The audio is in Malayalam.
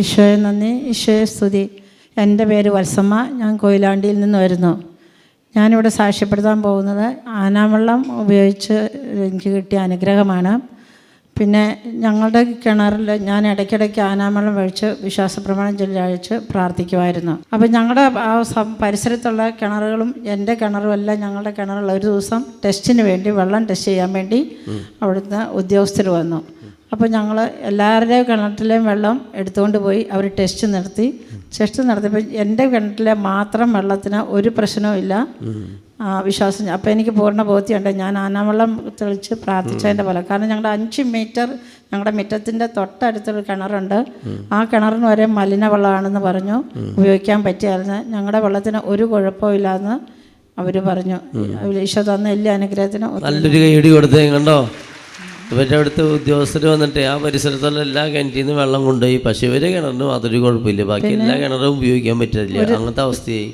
ഈശോയെ നന്ദി ഈശോയെ സ്തുതി. എന്റെ പേര് വത്സമ്മ ഞാൻ കൊയിലാണ്ടിയിൽ നിന്ന് വരുന്നു. ഞാനിവിടെ സാക്ഷ്യപ്പെടുത്താൻ പോകുന്നത് ആനാവെള്ളം ഉപയോഗിച്ച് എനിക്ക് കിട്ടിയ അനുഗ്രഹമാണ്. പിന്നെ ഞങ്ങളുടെ കിണറിൽ ഞാൻ ഇടയ്ക്കിടയ്ക്ക് ആനാവെള്ളം ഒഴിച്ച് വിശ്വാസപ്രമാണം ചൊല്ലി അഴിച്ച് പ്രാർത്ഥിക്കുമായിരുന്നു. അപ്പം ഞങ്ങളുടെ ആ സ പരിസരത്തുള്ള കിണറുകളും എന്റെ കിണറും എല്ലാം ഞങ്ങളുടെ കിണറുള്ള ഒരു ദിവസം ടെസ്റ്റിന് വേണ്ടി വെള്ളം ടെസ്റ്റ് ചെയ്യാൻ വേണ്ടി അവിടുന്ന് ഉദ്യോഗസ്ഥർ വന്നു. അപ്പോൾ ഞങ്ങൾ എല്ലാവരുടെയും കിണറ്റിലെയും വെള്ളം എടുത്തുകൊണ്ട് പോയി അവർ ടെസ്റ്റ് നടത്തി ടെസ്റ്റ് നടത്തിയപ്പോൾ എന്റെ കിണറ്റിലെ മാത്രം വെള്ളത്തിന് ഒരു പ്രശ്നവും ഇല്ല. ആ, വിശ്വാസം. അപ്പോൾ എനിക്ക് പൂർണ ബോധ്യമുണ്ട്. ഞാൻ ആനാവെള്ളം തെളിച്ച് പ്രാർത്ഥിച്ചതിന്റെ പോലെ കാരണം ഞങ്ങളുടെ അഞ്ച് മീറ്റർ ഞങ്ങളുടെ മുറ്റത്തിന്റെ തൊട്ടടുത്തൊരു കിണറുണ്ട്. ആ കിണറിന് വരെ മലിന വെള്ളമാണെന്ന് പറഞ്ഞു. ഉപയോഗിക്കാൻ പറ്റിയായിരുന്നു. ഞങ്ങളുടെ വെള്ളത്തിന് ഒരു കുഴപ്പമില്ലാന്ന് അവർ പറഞ്ഞു. ഈശോ തന്ന എല്ലാ അനുഗ്രഹത്തിനും നല്ലൊരു കൈയടി കൊടുത്തേ കണ്ടോ? ഇവരുടെ അടുത്ത് ഉദ്യോഗസ്ഥർ വന്നിട്ട് ആ പരിസരത്തുള്ള എല്ലാ കിണറ്റിൽ നിന്ന് വെള്ളം കൊണ്ടുപോയി പക്ഷെ ഇവരെ കിണറിന് അതൊരു കുഴപ്പമില്ല. ബാക്കി എല്ലാ കിണറും ഉപയോഗിക്കാൻ പറ്റില്ല. അങ്ങനത്തെ അവസ്ഥയായി.